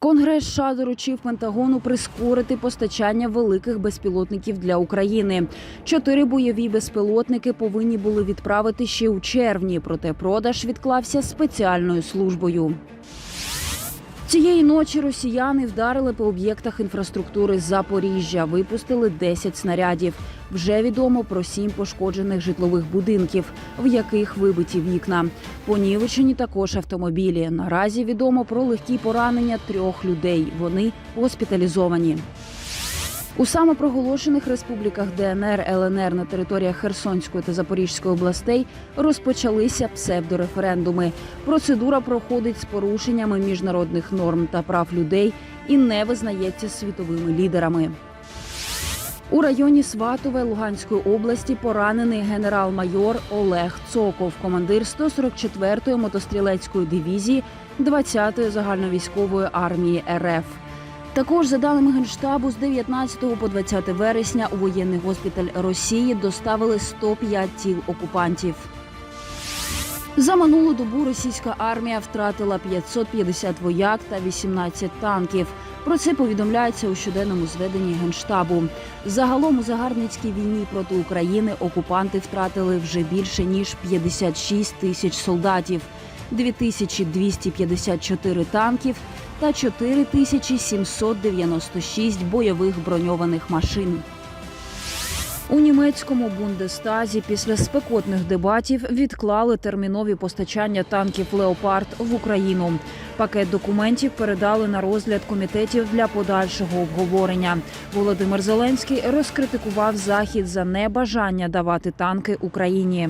Конгрес США доручив Пентагону прискорити постачання великих безпілотників для України. Чотири бойові безпілотники повинні були відправити ще у червні, проте продаж відклався спеціальною службою. Цієї ночі росіяни вдарили по об'єктах інфраструктури Запоріжжя, випустили 10 снарядів. Вже відомо про сім пошкоджених житлових будинків, в яких вибиті вікна. Понівечені також автомобілі. Наразі відомо про легкі поранення трьох людей. Вони госпіталізовані. У самопроголошених республіках ДНР, ЛНР на територіях Херсонської та Запорізької областей розпочалися псевдореферендуми. Процедура проходить з порушеннями міжнародних норм та прав людей і не визнається світовими лідерами. У районі Сватове Луганської області поранений генерал-майор Олег Цоков, командир 144-ї мотострілецької дивізії 20-ї загальновійськової армії РФ. Також за даними генштабу, з 19 по 20 вересня у воєнний госпіталь Росії доставили 105 тіл окупантів. За минулу добу російська армія втратила 550 вояк та 18 танків. Про це повідомляється у щоденному зведенні генштабу. Загалом у загарбницькій війні проти України окупанти втратили вже більше ніж 56 тисяч солдатів, 2254 танків та 4796 бойових броньованих машин. У німецькому Бундестазі після спекотних дебатів відклали термінові постачання танків Леопард в Україну. Пакет документів передали на розгляд комітетів для подальшого обговорення. Володимир Зеленський розкритикував захід за небажання давати танки Україні.